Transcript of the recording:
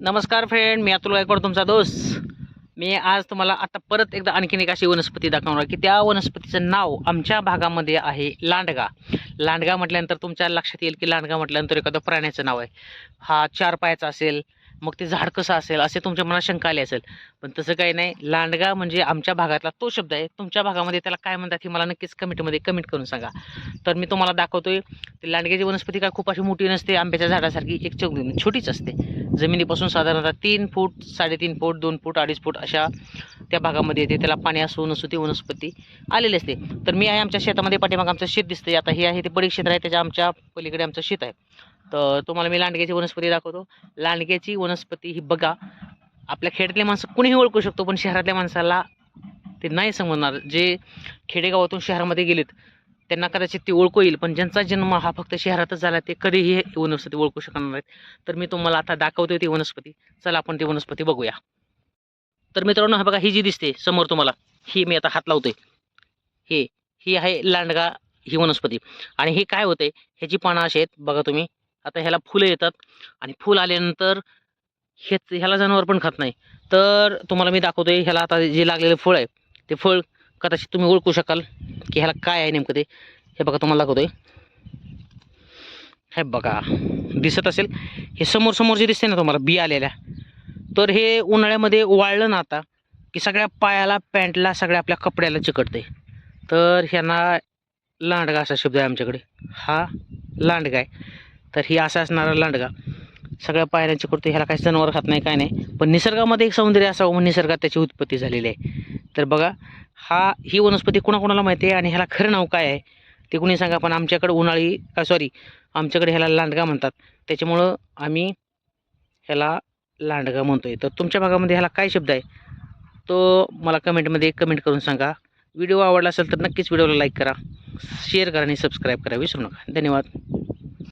नमस्कार फ्रेंड मी अतुल गायकवाड तुमचा दोस्त. मी आज तुम्हाला आता परत एकदा आणखीन एक अशी वनस्पती दाखवणार की त्या वनस्पतीचं नाव आमच्या भागामध्ये आहे लांडगा. लांडगा म्हटल्यानंतर तुमच्या लक्षात येईल की लांडगा म्हटल्यानंतर एखादं प्राण्याचं नाव आहे. हा चार पायाचा असेल मग ते झाड कसं असेल असे तुमच्या मनात शंका आली असेल. पण तसं काही नाही लांडगा म्हणजे आमच्या भागातला तो शब्द आहे. तुमच्या भागामध्ये त्याला काय म्हणतात हे मला नक्कीच कमेंटमध्ये कमेंट करून सांगा. तर मी तुम्हाला दाखवतोय ते लांडग्याची वनस्पती काय खूप अशी मोठी नसते आंब्याच्या झाडासारखी एक चौक छोटीच असते. जमिनीपासून साधारणतः तीन फूट साडेतीन फूट दोन फूट अडीच फूट अशा त्या भागामध्ये येते. त्याला पाणी असू नसो ती वनस्पती आलेली असते. तर मी आहे आमच्या शेतामध्ये पाठीमाग आमचं शेत दिसते आता हे आहे ते बडी क्षेत्र आहे त्याच्या आमच्या पलीकडे आमचं शेत आहे. तर तुम्हाला मी लांडग्याची वनस्पती दाखवतो. लांडग्याची वनस्पती ही बघा आपल्या खेड्यातले माणसं कुणीही ओळखू शकतो पण शहरातल्या माणसाला ते नाही समजणार. जे खेडेगावातून शहरामध्ये गेलेत त्यांना कदाचित ती ओळखू येईल पण ज्यांचा जन्म हा फक्त शहरातच झाला ते कधीही ही वनस्पती ओळखू शकणार नाहीत. तर मी तुम्हाला आता दाखवते ती वनस्पती. चला आपण ती वनस्पती बघूया. तर मित्रांनो हा बघा ही जी दिसते समोर तुम्हाला ही मी आता हात लावतोय. हे ही आहे लांडगा ही वनस्पती. आणि हे काय होते ह्याची पानं अशी आहेत बघा तुम्ही. आता ह्याला फुलं येतात. आणि फुल आल्यानंतर हेच ह्याला जनावर पण खात नाही. तर तुम्हाला मी दाखवतोय ह्याला आता जे लागलेलं फळ आहे ते फळ कदाचित तुम्ही ओळखू शकाल की ह्याला काय आहे नेमकं ते. हे बघा तुम्हाला दाखवतोय हे बघा दिसत असेल. हे समोर समोर जे दिसते ना तुम्हाला बी आलेल्या. तर हे उन्हाळ्यामध्ये वाळलं ना आता की सगळ्या पायाला पॅन्टला सगळ्या आपल्या कपड्याला चिकटते तर ह्यांना लांडगा असा शब्द आहे आमच्याकडे. हा लांडगा आहे. तर ही असा असणारा लांडगा. सगळ्या पायाला चिकटतो ह्याला काही जनावर खात नाही काय नाही. पण निसर्गामध्ये एक सौंदर्य असावं म्हणून निसर्गात त्याची उत्पत्ती झालेली आहे. तर बघा हा ही वनस्पती कुणाकुणाला माहिती आहे आणि ह्याला खरं नाव काय आहे ते कुणी सांगा. पण आमच्याकडे उन्हाळी सॉरी आमच्याकडे ह्याला लांडगा म्हणतात. त्याच्यामुळं आम्ही ह्याला लांडगा म्हणतो आहे तर तुमच्या भागामध्ये ह्याला काय शब्द आहे तो मला कमेंटमध्ये कमेंट करून सांगा. व्हिडिओ आवडला असेल तर नक्कीच व्हिडिओला लाईक करा शेअर करा आणि सबस्क्राईब करा. विसरू नका. धन्यवाद.